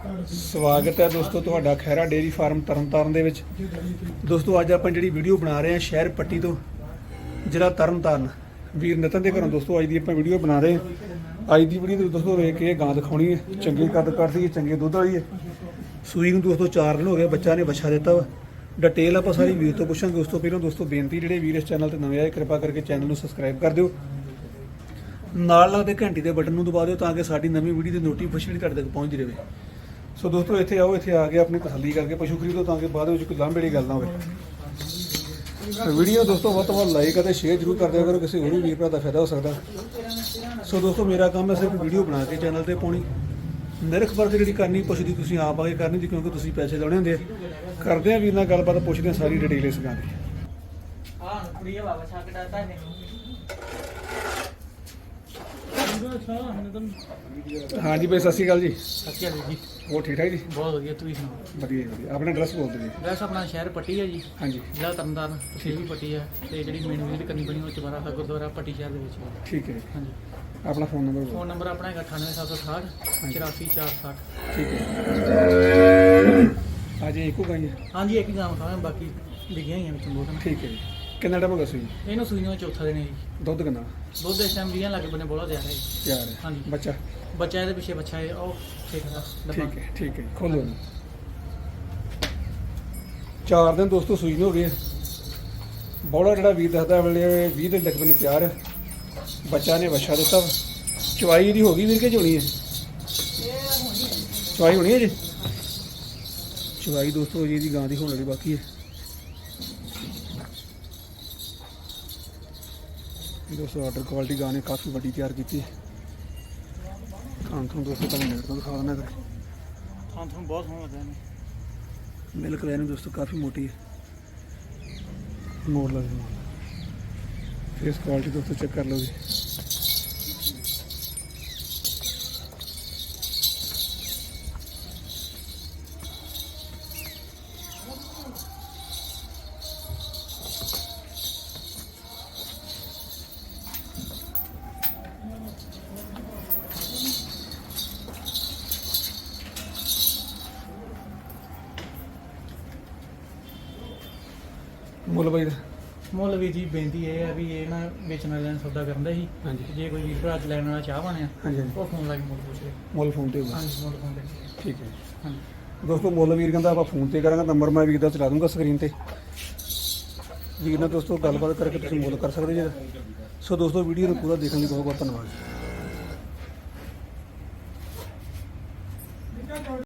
ਸਵਾਗਤ ਹੈ ਦੋਸਤੋ, ਤੁਹਾਡਾ ਖੈਰਾ ਡੇਰੀ ਫਾਰਮ ਤਰਨਤਾਰਨ ਦੇ ਵਿੱਚ। ਦੋਸਤੋ, ਅੱਜ ਆਪਾਂ ਜਿਹੜੀ ਵੀਡੀਓ ਬਣਾ ਰਹੇ ਹਾਂ ਸ਼ਹਿਰ ਪੱਟੀ ਤੋਂ, ਜ਼ਿਲ੍ਹਾ ਤਰਨਤਾਰਨ। ਵੀਰ ਨਤਨ ਦੇ ਘਰੋਂ ਦੋਸਤੋ, ਅੱਜ ਦੀ ਆਪਾਂ ਵੀਡੀਓ ਬਣਾ ਰਹੇ ਹਾਂ। ਅੱਜ ਦੀ ਵੀਡੀਓ ਦੇ ਦੋਸਤੋ ਵੇਖ ਕੇ ਗਾਂ ਦਿਖਾਉਣੀ ਹੈ। ਚੰਗੀ ਕੱਦ ਕਰਦੀ ਹੈ ਚੰਗੇ ਦੁੱਧ ਵਾਲੀ ਹੈ। ਸੂਈ ਨੂੰ ਦੋਸਤੋ 4 ਦਿਨ ਹੋ ਗਏ ਬੱਚਾ ਨੇ ਬੱਚਾ ਦਿੱਤਾ ਵਾ। ਡਿਟੇਲ ਆਪਾਂ ਸਾਰੀ ਵੀਰ ਤੋਂ ਪੁੱਛਾਂਗੇ। ਉਸ ਤੋਂ ਪਹਿਲਾਂ ਦੋਸਤੋ, ਬੇਨਤੀ ਜਿਹੜੇ ਵੀਰ ਇਸ ਚੈਨਲ ਤੇ ਨਵੇਂ ਆਏ, ਕਿਰਪਾ ਕਰਕੇ ਚੈਨਲ ਨੂੰ ਸਬਸਕ੍ਰਾਈਬ ਕਰ ਦਿਓ। ਨਾਲ ਲੱਗਦੇ ਘੰਟੀ ਦੇ ਬਟਨ ਨੂੰ ਦਬਾ ਦਿਓ ਤਾਂ ਕਿ ਸਾਡੀ ਨਵੀਂ ਵੀਡੀਓ ਦੀ ਨੋਟੀਫਿਕੇਸ਼ਨ ਤੁਹਾਡੇ ਤੱਕ ਪਹੁੰਚਦੀ ਰਹੇ। ਸੋ ਦੋਸਤੋ, ਇੱਥੇ ਆਓ, ਇੱਥੇ ਆ ਕੇ ਆਪਣੀ ਤਸੱਲੀ ਕਰਕੇ, ਪਸ਼ੂ ਖਰੀਦੋ ਤਾਂ ਕਿ ਬਾਅਦ ਵਿੱਚ ਕੋਈ ਲਾਂਭੇੜੀ ਗੱਲ ਨਾ ਹੋਵੇ। ਤੇ ਵੀਡੀਓ ਦੋਸਤੋ, ਵੱਧ ਤੋਂ ਵੱਧ ਲਾਈਕ ਅਤੇ ਸ਼ੇਅਰ ਜ਼ਰੂਰ ਕਰ ਦਿਆ ਕਰੋ, ਕਿਸੇ ਹੋਰ ਵੀ ਵੀਰ ਭਰਾ ਦਾ ਫਾਇਦਾ ਹੋ ਸਕਦਾ। ਸੋ ਦੋਸਤੋ, ਮੇਰਾ ਕੰਮ ਹੈ ਸਿਰਫ ਵੀਡੀਓ ਬਣਾ ਕੇ ਚੈਨਲ ਤੇ ਪਾਉਣੀ। ਨਿਰਖ ਪਰਖ ਜਿਹੜੀ ਕਰਨੀ, ਪਸ਼ੂ ਦੀ ਤੁਸੀਂ ਆਪ ਆ ਕੇ ਕਰਨੀ ਜੀ ਕਿਉਂਕਿ ਤੁਸੀਂ ਪੈਸੇ ਲਾਉਣੇ ਹੁੰਦੇ ਕਰਦੇ ਆ ਵੀਰ ਨਾਲ ਗੱਲਬਾਤ, ਪੁੱਛਦੇ ਆ ਸਾਰੀ ਡਿਟੇਲ ਇਸ ਗਾਂ ਦੀ। ਹਾਂ ਕੁੜੀ ਬਾਬਾ, ਛੱਕ ਡਾਤਾ ਨੇ ਹਾਂਜੀ ਬਈ ਸਤਿ ਸ਼੍ਰੀ ਅਕਾਲ ਜੀ। ਸੱਚੀ ਜੀ। ਹੋਰ ਠੀਕ ਠਾਕ ਜੀ? ਬਹੁਤ ਵਧੀਆ ਤੁਸੀਂ ਸੁਣਾਓ? ਵਧੀਆ ਜੀ, ਵਧੀਆ। ਆਪਣਾ ਐਡਰੈਸ ਬੋਲ ਦਿਓ ਜੀ। ਵੈਸੇ ਆਪਣਾ ਸ਼ਹਿਰ ਪੱਟੀ ਹੈ ਜੀ। ਹਾਂਜੀ। ਜ਼ਿਲ੍ਹਾ ਤਰਨਤਾਰਨ ਤਹਿਸੀਲ ਵੀ ਪੱਟੀ ਹੈ ਤੇ ਜਿਹੜੀ ਮੇਨ ਵੀਰ ਕਰਨੀ ਬਣੀ ਉਹ ਚਵਾਰਾ ਸਾਹਿਬ ਗੁਰਦੁਆਰਾ ਪੱਟੀ ਸ਼ਹਿਰ ਦੇ ਵਿੱਚ ਹੈ। ਠੀਕ ਹੈ ਜੀ। ਹਾਂਜੀ। ਆਪਣਾ ਫੋਨ ਨੰਬਰ ਬੋਲੋ ਫੋਨ ਨੰਬਰ ਆਪਣਾ ਹੈਗਾ 98768 84460 ਠੀਕ ਹੈ। ਅੱਜ ਇੱਕੋ ਗਾਈ ਹੈ ਹਾਂਜੀ ਇੱਕ ਗਾਮ ਖਾਵਾਂ ਬਾਕੀ ਲਿਖੀਆਂ ਹੋਈਆਂ ਵਿੱਚ ਬਹੁਤ ਠੀਕ ਹੈ ਜੀ। ਕਿੰਨਾ ਟਾਈਮ ਹੋ ਗਿਆ ਸੂਈ ਇਹਨੂੰ ਸੂਈ ਨੂੰ ਚੌਥਾ ਦਿਨ ਹੈ ਜੀ। ਦੁੱਧ ਕਿੰਨਾ? ਦੁੱਧ ਇਸ ਟਾਈਮ 20 ਲੱਗ ਬਨੇ ਬੋਲਾ ਦਿਆ ਹੈ ਜੀ। ਤਿਆਰ ਹੈ। ਹਾਂਜੀ। ਬੱਚਾ? ਬੱਚਾ ਇਹਦੇ ਪਿੱਛੇ ਬੱਚਾ ਹੈ ਉਹ ਠੀਕ ਹੈ। ਠੀਕ ਹੈ ਠੀਕ ਹੈ ਖੋਲੋ ਇਹਨੂੰ। ਚਾਰ ਦਿਨ ਦੋਸਤੋ ਸੂਈ ਨੂੰ ਹੋ ਗਏ। ਬੋੜਾ ਜਿਹੜਾ ਵੀਰ ਦੱਸਦਾ ਵੇਲੇ 20 ਦਿਨ ਤੱਕ ਬਣੇ ਤਿਆਰ ਹੈ। ਬੱਚਾ ਨੇ ਬੱਚਾ ਦਿੱਤਾ। ਵਾ। ਚਵਾਈ ਇਹਦੀ ਹੋ ਗਈ ਵੀਰ ਕੇ ਹੋਣੀ ਹੈ? ਚਵਾਈ ਹੋਣੀ ਹੈ ਜੀ? ਚਵਾਈ ਦੋਸਤੋ ਜੀ ਇਹਦੀ ਗਾਂ ਦੀ ਹੋਣ ਵਾਲੀ ਬਾਕੀ ਹੈ। ਦੋਸਤੋ ਆਰਡਰ ਕੁਆਲਿਟੀ ਗਾਂ ਨੇ ਕਾਫੀ ਵੱਡੀ ਤਿਆਰ ਕੀਤੀ। ਹੈ ਖਾਣ ਤੋਂ ਦੋਸਤੋ ਤੁਹਾਨੂੰ ਮੇਰੇ ਤੋਂ ਦਿਖਾ ਦਿੰਦਾ ਤੁਹਾਨੂੰ ਬਹੁਤ ਸੋਹਣਾ ਲੱਗਦਾ ਇਹਨੂੰ। ਮਿਲਕ ਵੈਨ ਦੋਸਤੋ ਕਾਫੀ ਮੋਟੀ ਹੈ ਮੋੜ ਲਾ ਜੀ ਫੇਸ ਕੁਆਲਿਟੀ ਦੋਸਤੋ ਚੈੱਕ ਕਰ ਲਓ ਜੀ। ਮੁੱਲ ਬਾਈ ਦਾ? ਮੁੱਲ ਵੀ ਜੀ ਬੇਨਤੀ ਇਹ ਹੈ ਵੀ ਇਹ ਨਾ ਵੇਚਣ ਵਾਲਿਆਂ ਨੂੰ ਸੌਦਾ ਕਰਨ ਦਾ ਹਾਂਜੀ। ਜੇ ਕੋਈ ਵੀਰ ਭਰਾ ਲੈਣ ਵਾਲਾ ਚਾਹ ਬਣਿਆ ਹਾਂਜੀ ਹਾਂਜੀ। ਉਹ ਫੋਨ ਲਾ ਕੇ ਮੁੱਲ ਪੁੱਛ ਲੈ। ਮੁੱਲ ਫੋਨ ਤੇ ਹੋਊਗਾ ਹਾਂਜੀ ਮੁੱਲ ਫੋਨ ਤੇ। ਠੀਕ ਹੈ। ਹਾਂਜੀ। ਦੋਸਤੋ ਮੁੱਲ ਵੀਰ ਕਹਿੰਦਾ ਆਪਾਂ ਫੋਨ ਤੇ ਕਰਾਂਗੇ ਨੰਬਰ ਮੈਂ ਵੀਰ ਦਾ ਚਲਾ ਦੂੰਗਾ ਸਕਰੀਨ ਤੇ। ਵੀਰ ਨਾਲ ਦੋਸਤੋ ਗੱਲਬਾਤ ਕਰਕੇ ਤੁਸੀਂ ਮੁੱਲ ਕਰ ਸਕਦੇ ਜੀ। ਸੋ ਦੋਸਤੋ ਵੀਡੀਓ ਨੂੰ ਪੂਰਾ ਦੇਖਣ ਲਈ ਬਹੁਤ ਬਹੁਤ ਧੰਨਵਾਦ।